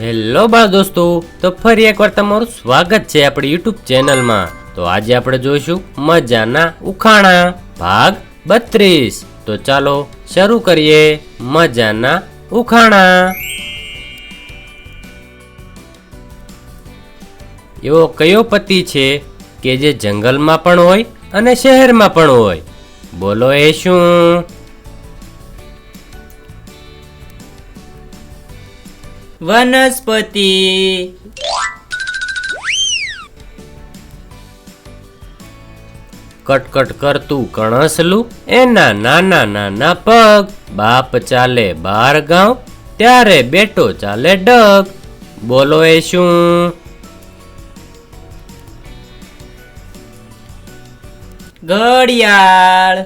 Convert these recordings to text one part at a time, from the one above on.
Hello બાળ દોસ્તો, તો ફરી એકવાર તમારું સ્વાગત છે આપણી યુટ્યુબ ચેનલમાં. તો આજે આપણે જોઈશું મજાના ઉખાણા, ભાગ બત્રીસ. તો ચાલો શરૂ કરીએ મજાના ઉખાણા. એવો કયો પતિ છે કે જે જંગલમાં પણ હોય અને શહેરમાં પણ હોય? બોલો એ શું? વનસ્પતિ. કટકટ કરતું કણસલું એના નાના નાના પગ. બાપ ચાલે બાર ગાંવ, ત્યારે બેટો ચાલે ડગ. બોલો એ શું? ઘડિયાળ.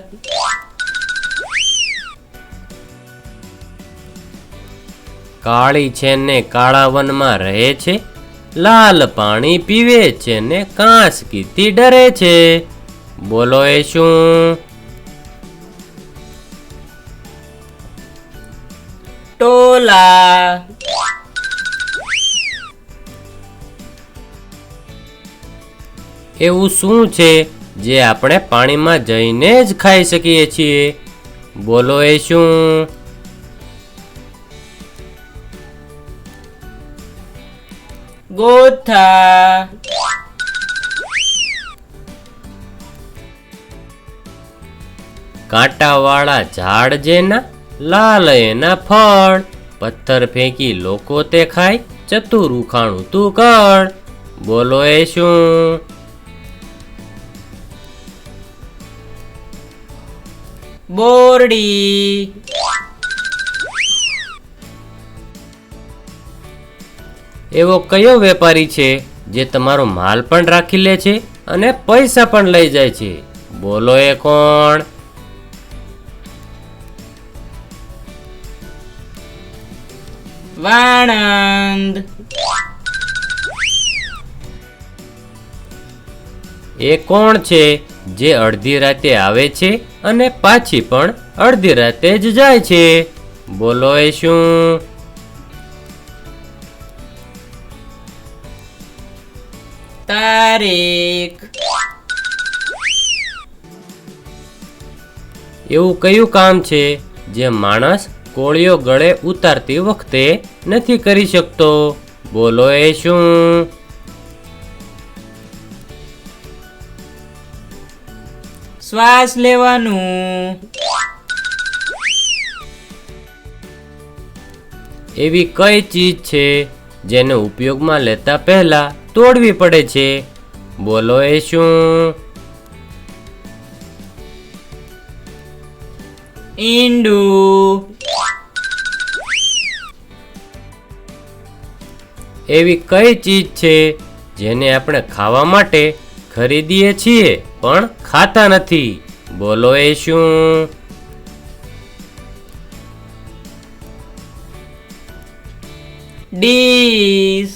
કાળી છે ને કાળા વનમાં રહે છે, લાલ પાણી પીવે છે ને કાંસકીથી ડરે છે. બોલો એ શું? ટોલા. એવું શું છે જે આપણે પાણીમાં જઈને જ ખાઈ શકીએ છીએ? બોલો એ શું? ગોથા. કાંટાવાળા ઝાડ જેના લાલ એના ફળ. પથ્થર ફેંકી લોકો તે ખાય, ચતુર ઉખાણું તું કર. બોલો એ શું? બોરડી. એવો કયો વેપારી છે જે તમારો માલ પણ રાખી લે છે અને પૈસા પણ લઈ જાય છે? બોલો એ કોણ? વાણંદ. એ કોણ છે જે અડધી રાતે આવે છે અને પાછી પણ અડધી રાતે જ જાય છે? બોલો એ શું? તારીખ. એવું કયું કામ છે જે માણસ કોળીઓ ગળે ઉતારતી વખતે નથી કરી શકતો? બોલો એ શું? શ્વાસ લેવાનું. એવી કઈ ચીજ છે જેને ઉપયોગમાં લેતા પહેલા તોડવી પડે છે. બોલો એ શું? ઈંડુ. એવી કઈ ચીજ છે જેને આપણે ખાવા માટે ખરીદીએ છીએ પણ ખાતા નથી? બોલો એ શું? ડીશ.